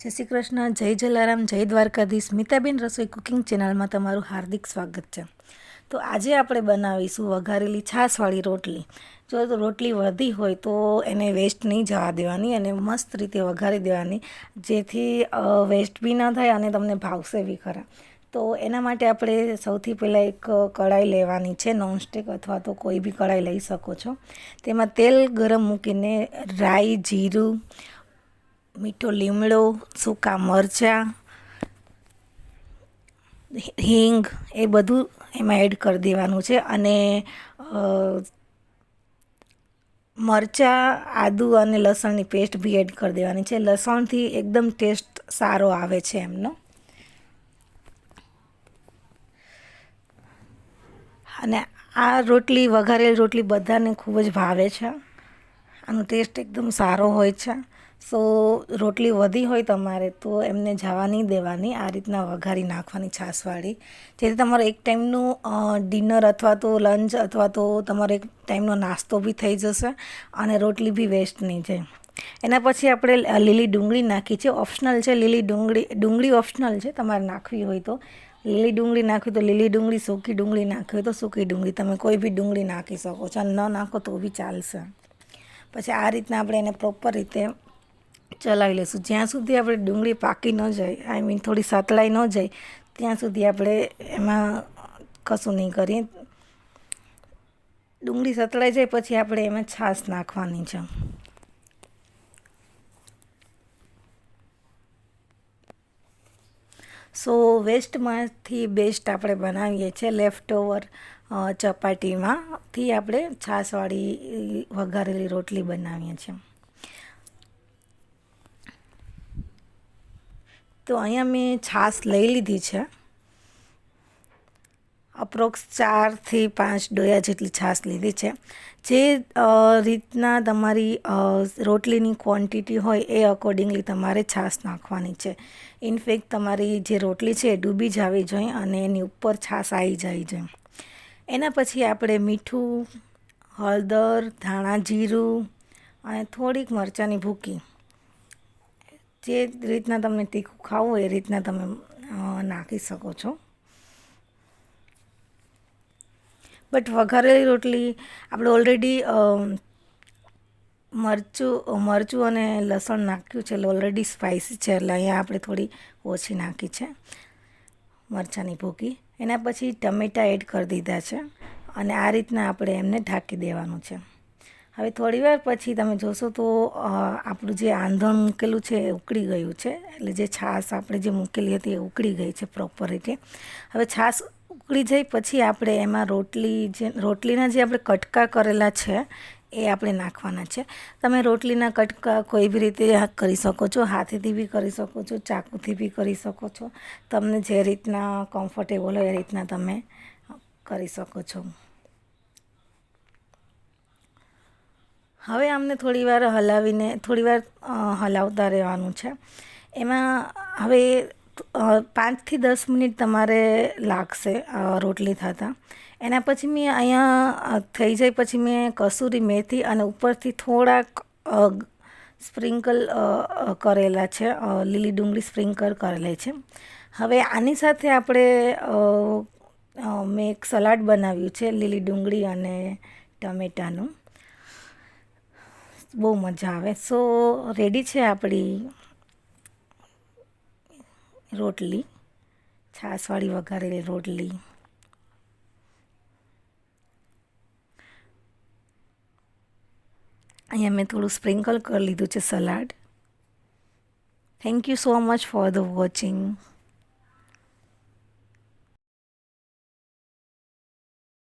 જય શ્રી કૃષ્ણ, જય જલારામ, જય દ્વારકાધીશ. મિતાબેન રસોઈ કુકિંગ ચેનલમાં તમારું હાર્દિક સ્વાગત છે. તો આજે આપણે બનાવીશું વઘારેલી છાશવાળી રોટલી. જો રોટલી વધી હોય તો એને વેસ્ટ નહીં જવા દેવાની અને મસ્ત રીતે વઘારી દેવાની. જેથી વેસ્ટ બી ન થાય અને તમને ભાવશે બી ખરા. તો એના માટે આપણે સૌથી પહેલાં એક કઢાઈ લેવાની છે નોનસ્ટિક અથવા તો કોઈ બી કઢાઈ લઈ શકો છો. તેમાં તેલ ગરમ મૂકીને રાઈ, જીરું મીઠો લીમડો, સૂકા મરચાં, હિંગ, એ બધું એમાં એડ કરી દેવાનું છે. અને મરચાં, આદુ અને લસણની પેસ્ટ બી એડ કરી દેવાની છે. લસણથી એકદમ ટેસ્ટ સારો આવે છે એમનો. અને આ રોટલી, વઘારેલી રોટલી બધાને ખૂબ જ ભાવે છે. આનો ટેસ્ટ એકદમ સારો હોય છે. સો રોટલી વધી હોય તમારે તો એમને જવા નહીં દેવાની. આ રીતના વઘારી નાખવાની છાશવાળી જેથી તમારો એક ટાઈમનું ડિનર અથવા તો લંચ અથવા તો તમારો એક ટાઈમનો નાસ્તો બી થઈ જશે અને રોટલી બી વેસ્ટ નહીં જાય. એના પછી આપણે લીલી ડુંગળી નાખી છે. ઓપ્શનલ છે લીલી ડુંગળી ડુંગળી ઓપ્શનલ છે તમારે નાખવી હોય તો. લીલી ડુંગળી નાખવી તો લીલી ડુંગળી, સૂકી ડુંગળી નાખવી હોય તો સૂકી ડુંગળી. તમે કોઈ બી ડુંગળી નાખી શકો છો ન નાખો તો બી ચાલશે. પછી આ રીતના આપણે એને પ્રોપર રીતે ચલાવી લઈશું. જ્યાં સુધી આપણે ડુંગળી પાકી ન જાય આઈ મીન થોડી સતળાઈ ન જાય, ત્યાં સુધી આપણે એમાં કશું નહીં કરીએ. ડુંગળી સતળાઈ જાય પછી આપણે એમાં છાશ નાખવાની છે. સો વેસ્ટમાંથી બેસ્ટ આપણે બનાવીએ છીએ લેફ્ટ ઓવર ચપાટીમાંથી આપણે છાશવાળી વઘારેલી રોટલી બનાવીએ છીએ. તો અહીંયા મેં છાશ લઈ લીધી છે. અપ્રોક્સ ચારથી પાંચ ડોયા જેટલી છાશ લીધી છે. જે રીતના તમારી રોટલીની ક્વોન્ટિટી હોય એ અકોર્ડિંગલી તમારે છાશ નાખવાની છે. ઇનફેક્ટ તમારી જે રોટલી છે એ ડૂબી જવી જોઈએ અને એની ઉપર છાશ આવી જાય છે. એના પછી આપણે મીઠું, હળદર, ધાણા જીરું અને થોડીક મરચાંની ભૂકી. જે રીતના તમને તીખું ખાવું એ રીતના તમે નાખી શકો છો. બટ વઘારેલી રોટલી આપણે ઓલરેડી મરચું મરચું અને લસણ નાખ્યું છે. એટલે ઓલરેડી સ્પાઇસી છે. એટલે અહીંયા આપણે થોડી ઓછી નાખી છે. મરચાંની ભૂકી. એના પછી ટમેટાં એડ કરી દીધા છે. અને આ રીતના આપણે એમને ઢાંકી દેવાનું છે. હવે થોડીવાર પછી તમે જોશો તો આપણું જે આંધણ મૂકેલું છે એ ઉકળી ગયું છે. એટલે જે છાશ આપણે જે મૂકેલી હતી એ ઉકળી ગઈ છે પ્રોપર રીતે. હવે છાશ ઉકળી જાય પછી આપણે એમાં રોટલી જે, રોટલીના જે આપણે કટકા કરેલા છે એ આપણે નાખવાના છે. તમે રોટલીના કટકા કોઈ બી રીતે કરી શકો છો, હાથેથી બી કરી શકો છો, ચાકુથી બી કરી શકો છો. તમને જે રીતના કમ્ફર્ટેબલ હોય એ રીતના તમે કરી શકો છો. હવે આમને થોડીવાર હલાવીને થોડીવાર હલાવતા રહેવાનું છે. એમાં હવે પાંચથી દસ મિનિટ તમારે લાગશે રોટલી થતાં. એના પછી મેં અહીંયા થઈ જાય પછી મેં કસૂરી મેથી અને ઉપરથી થોડાક સ્પ્રિંકલ કરેલા છે લીલી ડુંગળી સ્પ્રિંકલ કરેલી છે. હવે આની સાથે આપણે મેં એક સલાડ બનાવ્યું છે, લીલી ડુંગળી અને ટમેટાનું. બહુ મજા આવે. સો રેડી છે આપણી રોટલી, છાશવાળી વઘારેલી રોટલી. અહીંયા મેં થોડું સ્પ્રિંકલ કરી લીધું છે salad. Thank you so much for the watching